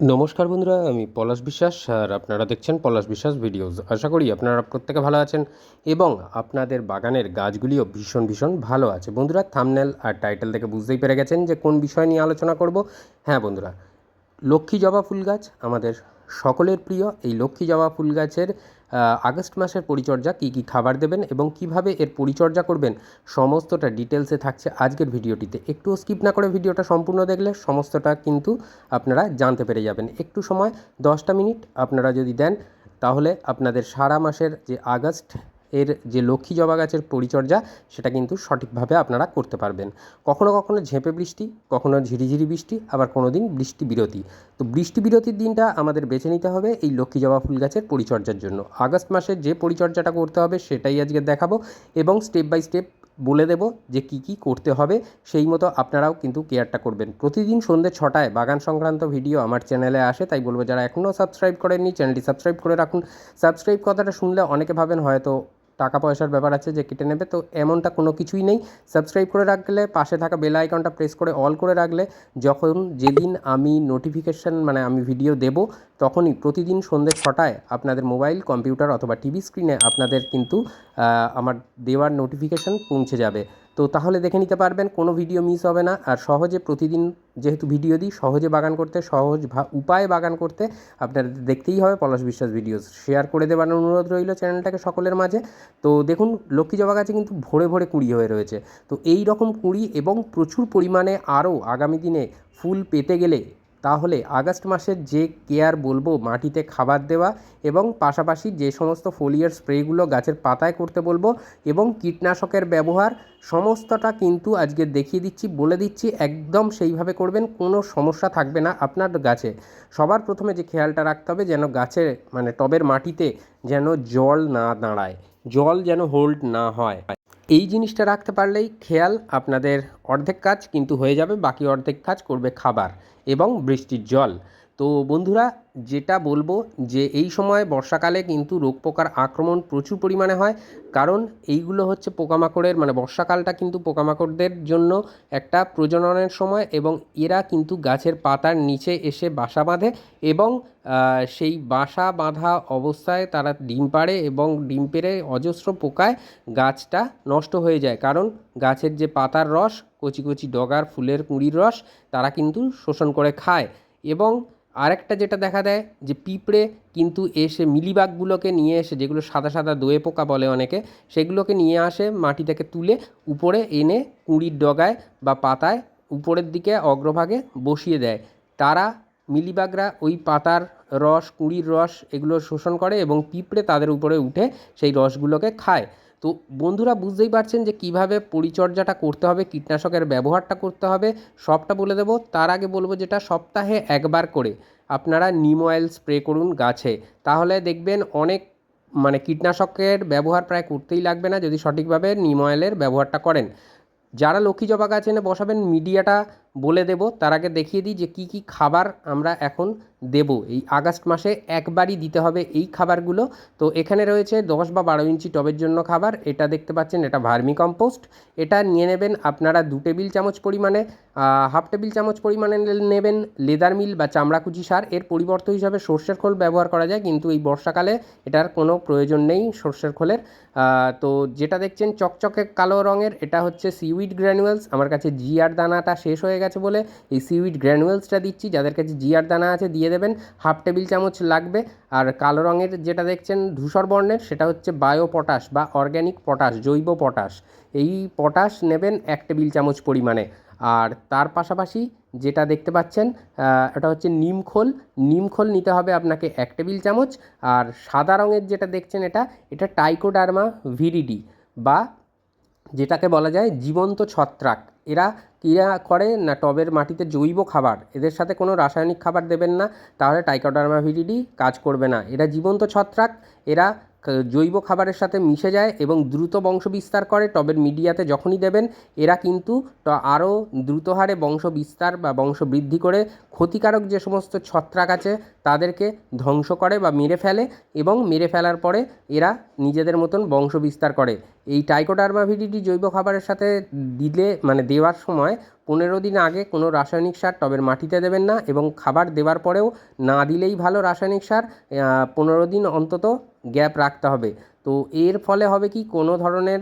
নমস্কার বন্ধুরা, আমি পলাশ বিশ্বাস আর আপনারা দেখছেন পলাশ বিশ্বাস ভিডিওস। আশা করি আপনারা প্রত্যেকে ভালো আছেন এবং আপনাদের বাগানের গাছগুলিও ভীষণ ভীষণ ভালো আছে। বন্ধুরা থামনেল আর টাইটেল থেকে বুঝতেই পেরে গেছেন যে কোন বিষয় নিয়ে আলোচনা করব। হ্যাঁ বন্ধুরা, লক্ষ্মী জবা ফুল গাছ আমাদের সকলের প্রিয় এই লক্ষ্মী জবা ফুল গাছের আগস্ট মাসের পরিচর্যা কী কী খাবার দেবেন এবং কীভাবে এর পরিচর্যা করবেন সমস্তটা ডিটেলসে থাকছে আজকের ভিডিওটিতে। একটু স্কিপ না করে ভিডিওটা সম্পূর্ণ দেখলে সমস্তটা কিন্তু আপনারা জানতে পেরে যাবেন। একটু সময়, দশটা মিনিট আপনারা যদি দেন, তাহলে আপনাদের সারা মাসের যে আগস্ট এর যে লক্ষ্মী জবা গাছের পরিচর্যা, সেটা কিন্তু সঠিকভাবে আপনারা করতে পারবেন। কখনো কখনো ঝেঁপে বৃষ্টি, কখনো ঝিরিঝিরি বৃষ্টি, আবার কোনো দিন বৃষ্টি বিরতি। তো বৃষ্টি বিরতির দিনটা আমাদের বেছে নিতে হবে এই লক্ষ্মী জবা ফুল গাছের পরিচর্যার জন্য। আগস্ট মাসে যে পরিচর্যাটা করতে হবে, সেটাই আজকে দেখাবো এবং স্টেপ বাই স্টেপ বলে দেব যে কি কি করতে হবে, সেই মতো আপনারাও কিন্তু কেয়ারটা করবেন। প্রতিদিন সন্ধ্যে ছটায় বাগান সংক্রান্ত ভিডিও আমার চ্যানেলে আসে, তাই বলব যারা এখনও সাবস্ক্রাইব করেননি চ্যানেলটি সাবস্ক্রাইব করে রাখুন। সাবস্ক্রাইব কথাটা শুনলে অনেকে ভাবেন হয়তো টাকা পয়সার ব্যাপার আছে যে কেটে নেবে, তো এমনটা কোনো কিছুই নেই। সাবস্ক্রাইব করে রাখলে, পাশে থাকা বেল আইকনটা প্রেস করে অল করে রাখলে, যখন যেদিন আমি নোটিফিকেশান মানে আমি ভিডিও দেব, তখনই প্রতিদিন সন্ধ্যে ছটায় আপনাদের মোবাইল কম্পিউটার অথবা টিভি স্ক্রিনে আপনাদের কিন্তু আমার দেওয়ার নোটিফিকেশান পৌঁছে যাবে। তো তাহলে দেখে নিতে পারবেন, কোনো ভিডিও মিস হবে না। আর সহজে প্রতিদিন যেহেতু ভিডিও দিই, সহজে বাগান করতে, সহজ উপায়ে বাগান করতে আপনাদের দেখতেই হবে পলাশ বিশ্বাস ভিডিওস শেয়ার করে দেওয়ার অনুরোধ রইল চ্যানেলটাকে সকলের মাঝে। তো দেখুন, লক্ষ্মী জবা গাছে কিন্তু ভরে ভরে কুড়ি হয়ে রয়েছে। তো এই রকম কুড়ি এবং প্রচুর পরিমাণে আরও আগামী দিনে ফুল পেতে গেলে তাহলে আগস্ট মাসের যে কেয়ার বলব, মাটিতে খাবার দেওয়া এবং পাশাপাশি যে সমস্ত ফোলিয়ার স্প্রেগুলো গাছের পাতায় করতে বলব এবং কীটনাশকের ব্যবহার, সমস্তটা কিন্তু আজকে দেখিয়ে দিচ্ছি, বলে দিচ্ছি, একদম সেইভাবে করবেন, কোনো সমস্যা থাকবে না আপনার গাছে। সবার প্রথমে যে খেয়ালটা রাখতে হবে, যেন গাছে মানে টবের মাটিতে যেন জল না দাঁড়ায়, জল যেন হোল্ড না হয়। এই জিনিসটা রাখতে পারলেই খেয়াল, আপনাদের অর্ধেক কাজ কিন্তু হয়ে যাবে, বাকি অর্ধেক কাজ করবে খাবার এবং বৃষ্টির জল। তো বন্ধুরা, যেটা বলব যে এই সময় বর্ষাকালে কিন্তু রোগ পোকার আক্রমণ প্রচুর পরিমাণে হয়। কারণ এইগুলো হচ্ছে পোকামাকড়ের মানে বর্ষাকালটা কিন্তু পোকামাকড়দের জন্য একটা প্রজননের সময় এবং এরা কিন্তু গাছের পাতার নিচে এসে বাসা বাঁধে এবং সেই বাসা বাঁধা অবস্থায় তারা ডিম পাড়ে এবং ডিম পেড়ে অজস্র পোকায় গাছটা নষ্ট হয়ে যায়। কারণ গাছের যে পাতার রস, কচি কচি ডগার ফুলের কুঁড়ির রস, তারা কিন্তু শোষণ করে খায় এবং আরেকটা যেটা দেখা দেয় যে পিঁপড়ে কিন্তু এসে মিলিবাগগুলোকে নিয়ে এসে, যেগুলো সাদা সাদা দোয়ে পোকা বলে অনেকে, সেগুলোকে নিয়ে আসে মাটি থেকে তুলে উপরে এনে কুঁড়ির ডগায় বা পাতায় উপরের দিকে অগ্রভাগে বসিয়ে দেয়। তারা মিলিবাগরা ওই পাতার রস, কুঁড়ির রস এগুলো শোষণ করে এবং পিঁপড়ে তাদের উপরে উঠে সেই রসগুলোকে খায়। তো বন্ধুরা বুঝতেই পারছেন যে কীভাবে পরিচর্যাটা করতে হবে, কীটনাশকের ব্যবহারটা করতে হবে, সবটা বলে দেবো। তার আগে বলব যেটা সপ্তাহে একবার করে আপনারা নিম অয়েল স্প্রে করুন গাছে। তাহলে দেখবেন অনেক মানে কীটনাশকের ব্যবহার প্রায় করতেই লাগবে না যদি সঠিকভাবে নিম অয়েলের ব্যবহারটা করেন। যারা লক্ষ্মী জবা গাছ এনে বসাবেন, মিডিয়াটা বলে দেব, তার আগে দেখিয়ে দিই যে কী কী খাবার আমরা এখন দেব। এই আগস্ট মাসে একবারই দিতে হবে এই খাবারগুলো। তো এখানে রয়েছে দশ বা বারো ইঞ্চি টবের জন্য খাবার। এটা দেখতে পাচ্ছেন, এটা ভার্মি কম্পোস্ট। এটা নিয়ে নেবেন আপনারা দু টেবিল চামচ পরিমাণে হাফ টেবিল চামচ পরিমাণে নেবেন লেদার মিল বা চামড়াকুচি সার। এর পরিবর্তে হিসাবে সর্ষের খোল ব্যবহার করা যায়, কিন্তু এই বর্ষাকালে এটার কোনো প্রয়োজন নেই সর্ষের খোলের। তো যেটা দেখছেন চকচকে কালো রঙের, এটা হচ্ছে সিউইড গ্র্যানুয়েলস আমার কাছে জিআর দানাটা শেষ হয়ে গেছে। বলে এই সিউইড গ্র্যানুয়েলসটা দিচ্ছি, যাদের কাছে জিয়ার দানা আছে দিয়ে দেবেন। হাফ টেবিল চামচ লাগবে। আর কালো রঙের যেটা দেখছেন ধূসর বর্ণের, সেটা হচ্ছে বায়ো পটাশ বা অর্গ্যানিক পটাশ জৈব পটাশ এই পটাশ নেবেন এক টেবিল চামচ পরিমাণে। আর তার পাশাপাশি যেটা দেখতে পাচ্ছেন এটা হচ্ছে নিমখোল নিমখোল নিতে হবে আপনাকে এক টেবিল চামচ। আর সাদা রঙের যেটা দেখছেন এটা এটা টাইকোডার্মা ভিরিডি বা যেটাকে বলা যায় জীবন্ত ছত্রাক। এরা কীরা করে না, টবের মাটিতে জৈব খাবার। এদের সাথে কোনো রাসায়নিক খাবার দেবেন না, তাহলে টাইকোডার্মা ভিরিডি কাজ করবে না। এরা জীবন্ত ছত্রাক, এরা জৈব খাবারের সাথে মিশে যায় এবং দ্রুত বংশ বিস্তার করে, টবের মিডিয়াতে যখনই দেবেন, এরা কিন্তু আরও দ্রুত হারে বংশ বিস্তার বা বংশ বৃদ্ধি করে ক্ষতিকারক যে সমস্ত ছত্রাক আছে, তাদেরকে ধ্বংস করে বা মেরে ফেলে এবং মেরে ফেলার পরে এরা নিজেদের মতন বংশ বিস্তার করে। এই টাইকোডার্মা ভিডিটি জৈব খাবারের সাথে দিলে মানে দেওয়ার সময় পনেরো দিন আগে কোনো রাসায়নিক সার টবের মাটিতে দেবেন না এবং খাবার দেওয়ার পরেও না দিলেই ভালো রাসায়নিক সার পনেরো দিন অন্তত গ্যাপ রাখতে হবে। তো এর ফলে হবে কি, কোনো ধরনের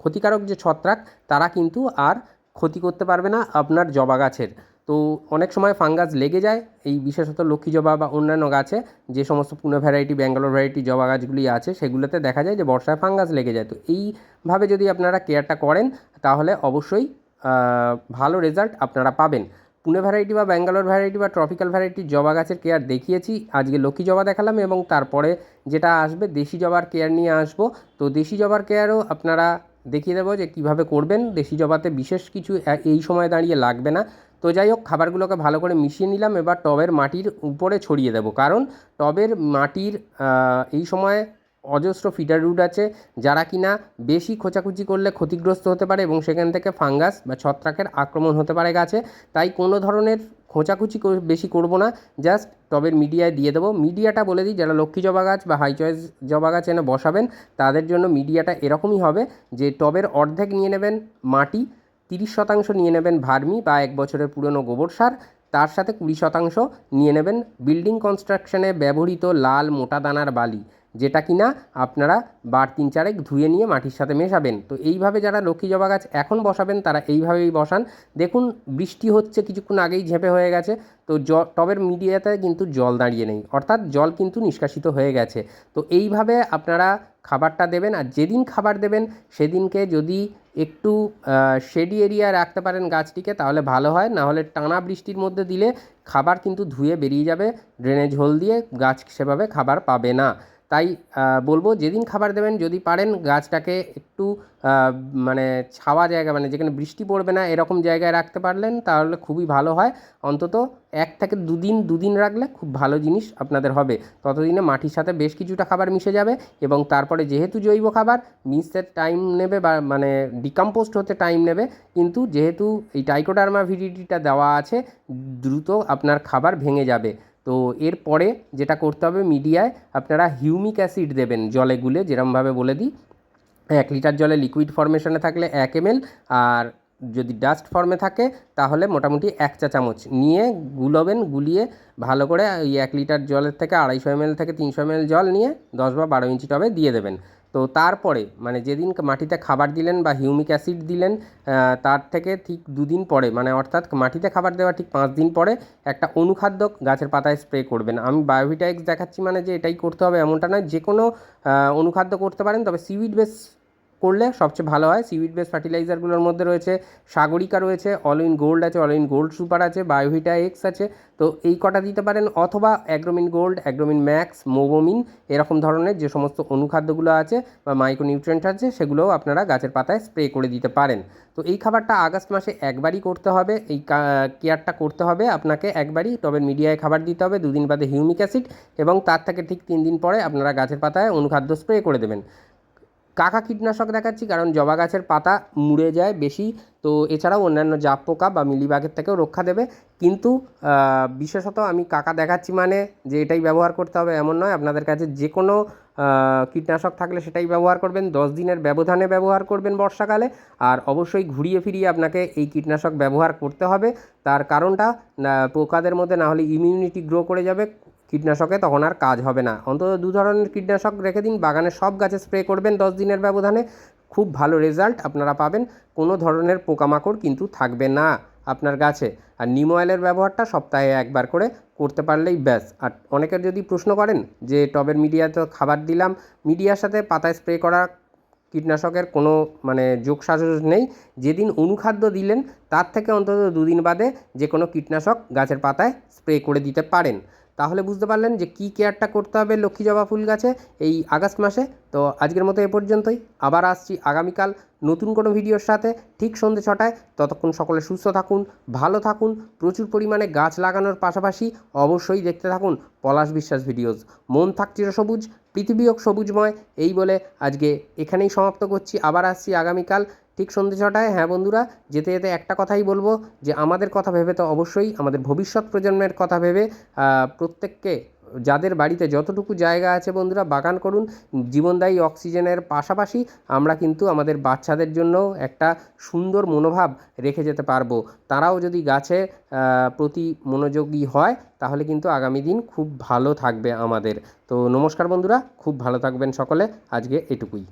ক্ষতিকারক যে ছত্রাক, তারা কিন্তু আর ক্ষতি করতে পারবে না আপনার জবা গাছের। তো অনেক সময় ফাঙ্গাস লেগে যায়। এই বিশেষত লক্ষ্মী জবা বা অন্যান্য গাছে যে সমস্ত পুনে ভ্যারাইটি ব্যাঙ্গালোর ভ্যারাইটি জবা গাছগুলি আছে, সেগুলোতে দেখা যায় যে বর্ষায় ফাঙ্গাস লেগে যায়। তো এইভাবে যদি আপনারা কেয়ারটা করেন, তাহলে অবশ্যই ভালো রেজাল্ট আপনারা পাবেন। পুনে ভ্যারাইটি বা ব্যাঙ্গালোর ভ্যারাইটি বা ট্রপিক্যাল ভ্যারাইটির জবা গাছের কেয়ার দেখিয়েছি। আজকে লক্ষ্মী জবা দেখালাম এবং তারপরে যেটা আসবে, দেশি জবার কেয়ার নিয়ে আসব। তো দেশি জবার কেয়ারও আপনারা দেখিয়ে দেবো যে কীভাবে করবেন। দেশি জবাতে বিশেষ কিছু এই সময় দাঁড়িয়ে লাগবে না। তো যাই হোক, খাবারগুলোকে ভালো করে মিশিয়ে নিলাম। এবার টবের মাটির উপরে ছড়িয়ে দেবো। কারণ টবের মাটির এই সময় অজস্র ফিডার রুট আছে। যারা কিনা বেশি খোঁচাখুচি করলে ক্ষতিগ্রস্ত হতে পারে এবং সেখান থেকে ফাঙ্গাস বা ছত্রাকের আক্রমণ হতে পারে গাছে। তাই কোনো ধরনের খোঁচাখুচি বেশি করব না। জাস্ট টবের মিডিয়ায় দিয়ে দেবো। মিডিয়াটা বলে দিই, যারা লক্ষ্মী জবা গাছ বা হাই চয়েস জবা গাছ এনে বসাবেন, তাদের জন্য মিডিয়াটা এরকমই হবে যে টবের অর্ধেক নিয়ে নেবেন মাটি তিরিশ শতাংশ নিয়ে নেবেন ভার্মি বা এক বছরের পুরনো গোবর সার। তার সাথে কুড়ি শতাংশ নিয়ে নেবেন বিল্ডিং কনস্ট্রাকশনে ব্যবহৃত লাল মোটা দানার বালি, যেটা কিনা আপনারা বার তিন চারেক ধুয়ে নিয়ে মাটির সাথে মেশাবেন। তো এইভাবে যারা লক্ষ্মী জবা গাছ এখন বসাবেন, তারা এইভাবেই বসান। দেখুন, বৃষ্টি হচ্ছে কিছুক্ষণ আগেই ঝেঁপে হয়ে গেছে, তো জ, টবের মিডিয়াতে কিন্তু জল দাঁড়িয়ে নেই। অর্থাৎ জল কিন্তু নিষ্কাশিত হয়ে গেছে। তো এইভাবে আপনারা খাবারটা দেবেন আর যেদিন খাবার দেবেন সেদিনকে যদি একটু শেডি এরিয়া রাখতে পারেন গাছটিকে তাহলে ভালো হয়। না হলে টানা বৃষ্টির মধ্যে দিলে খাবার কিন্তু ধুয়ে বেরিয়ে যাবে ড্রেনেজ হোল দিয়ে গাছ সেভাবে খাবার পাবে না। তাই বলব যেদিন খাবার দেবেন, যদি পারেন গাছটাকে একটু মানে ছাওয়া জায়গা মানে যেখানে বৃষ্টি পড়বে না, এরকম জায়গায় রাখতে পারলেন, তাহলে খুবই ভালো হয়। অন্তত এক থেকে দুদিন দুদিন রাখলে খুব ভালো জিনিস আপনাদের হবে। ততদিনে মাটির সাথে বেশ কিছুটা খাবার মিশে যাবে এবং তারপরে যেহেতু জৈব খাবার মিশতে টাইম নেবে বা মানে ডিকম্পোস্ট হতে টাইম নেবে, কিন্তু যেহেতু এই টাইকোডার্মা ভিডিটিটা দেওয়া আছে, দ্রুত আপনার খাবার ভেঙে যাবে। তো এরপরে যেটা করতে হবে মিডিয়ায় আপনারা হিউমিক অ্যাসিড দেবেন জলে গুলে, যেরমভাবে বলে দিই। এক লিটার জলে লিকুইড ফর্মেশনে থাকলে এক এম আর যদি ডাস্ট ফর্মে থাকে তাহলে মোটামুটি এক চা চামচ। নিয়ে গুলবেন, গুলিয়ে ভালো করে ওই এক লিটার জলের থেকে আড়াইশো এমএল থেকে তিনশো এমএল জল নিয়ে দশ বা বারো ইঞ্চি টবে দিয়ে দেবেন। তো তারপরে মানে যেদিন মাটিতে খাবার দিলেন বা হিউমিক অ্যাসিড দিলেন তার থেকে ঠিক দুদিন পরে মানে অর্থাৎ মাটিতে খাবার দেওয়া ঠিক পাঁচ দিন পরে একটা অনুখাদ্য গাছের পাতায় স্প্রে করবেন। আমি বায়োভিটাইক্স দেখাচ্ছি মানে যে এটাই করতে হবে এমনটা নয় যে কোনো অনুখাদ্য করতে পারেন, তবে সিউইড বেস করলে সবচেয়ে ভালো হয়। সিউইড বেস ফার্টিলাইজারগুলোর মধ্যে রয়েছে সাগরিকা রয়েছে অল ইন গোল্ড আছে অল ইন গোল্ড সুপার আছে বায়োভিটা এক্স আছে। তো এই কটা দিতে পারেন অথবা অ্যাগ্রোমিন গোল্ড অ্যাগ্রোমিন ম্যাক্স মোবোমিন এরকম ধরনের যে সমস্ত অনুখাদ্যগুলো আছে বা মাইক্রোনিউট্রেন্ট আছে সেগুলোও আপনারা গাছের পাতায় স্প্রে করে দিতে পারেন। তো এই খাবারটা আগস্ট মাসে একবারই করতে হবে, এই কেয়ারটা করতে হবে আপনাকে একবারই। টবের মিডিয়ায় খাবার দিতে হবে, দুদিন বাদে হিউমিক অ্যাসিড এবং তার থেকে ঠিক তিন দিন পরে আপনারা গাছের পাতায় অনুখাদ্য স্প্রে করে দেবেন। কাকা কীটনাশক দেখাচ্ছি, কারণ জবা গাছের পাতা মুড়ে যায় বেশি। তো এছাড়াও অন্যান্য জাপ পোকা বা মিলিবাগের থেকেও রক্ষা দেবে। কিন্তু বিশেষত আমি কাকা দেখাচ্ছি মানে যে এটাই ব্যবহার করতে হবে এমন নয়। আপনাদের কাছে যে কোনো কীটনাশক থাকলে সেটাই ব্যবহার করবেন। দশ দিনের ব্যবধানে ব্যবহার করবেন বর্ষাকালে। আর অবশ্যই ঘুরিয়ে ফিরিয়ে আপনাকে এই কীটনাশক ব্যবহার করতে হবে। তার কারণটা পোকাদের মধ্যে না হলে ইমিউনিটি গ্রো করে যাবে। কীটনাশকে তখন আর কাজ হবে না। অন্তত দু ধরনের কীটনাশক রেখে দিন বাগানের সব গাছে স্প্রে করবেন, দশ দিনের ব্যবধানে। খুব ভালো রেজাল্ট আপনারা পাবেন, কোনো ধরনের পোকামাকড় কিন্তু থাকবে না আপনার গাছে। আর নিম অয়েলের ব্যবহারটা সপ্তাহে একবার করে করতে পারলেই ব্যাস। আর অনেকের যদি প্রশ্ন করেন যে টবের মিডিয়াতে খাবার দিলাম, মিডিয়ার সাথে পাতায় স্প্রে করা কীটনাশকের কোনো মানে যোগসাজশ নেই, যেদিন অনুখাদ্য দিলেন, তার থেকে অন্তত দুদিন বাদে যে কোনো কীটনাশক গাছের পাতায় স্প্রে করে দিতে পারেন। তাহলে বুঝতে পারলেন যে কী কেয়ারটা করতে হবে লক্ষ্মী জবা ফুল গাছে এই আগস্ট মাসে। তো আজকের মতো এ পর্যন্তই। আবার আসছি আগামীকাল নতুন কোনো ভিডিওর সাথে ঠিক সন্ধ্যে ছটায়। ততক্ষণ সকলে সুস্থ থাকুন, ভালো থাকুন, প্রচুর পরিমাণে গাছ লাগানোর পাশাপাশি অবশ্যই দেখতে থাকুন পলাশ বিশ্বাস ভিডিওস। মন থাক চিরসবুজ পৃথিবী হোক সবুজময়, এই বলে আজকে এখানেই সমাপ্ত করছি। আবার আসছি আগামীকাল ঠিক সন্ধ্যে ছটায় হ্যাঁ বন্ধুরা, যেতে যেতে একটা কথাই বলব যে আমাদের কথা ভেবে তো অবশ্যই আমাদের ভবিষ্যৎ প্রজন্মের কথা ভেবে প্রত্যেককে, যাদের বাড়িতে যতটুকু জায়গা আছে বন্ধুরা, বাগান করুন, জীবনদায়ী অক্সিজেনের পাশাপাশি আমরা কিন্তু আমাদের বাচ্চাদের জন্য একটা সুন্দর মনোভাব রেখে যেতে পারব। তারাও যদি গাছে প্রতি মনোযোগী হয়, তাহলে কিন্তু আগামী দিন খুব ভালো থাকবে আমাদের। তো নমস্কার বন্ধুরা, খুব ভালো থাকবেন সকলে, আজকে এটুকুই।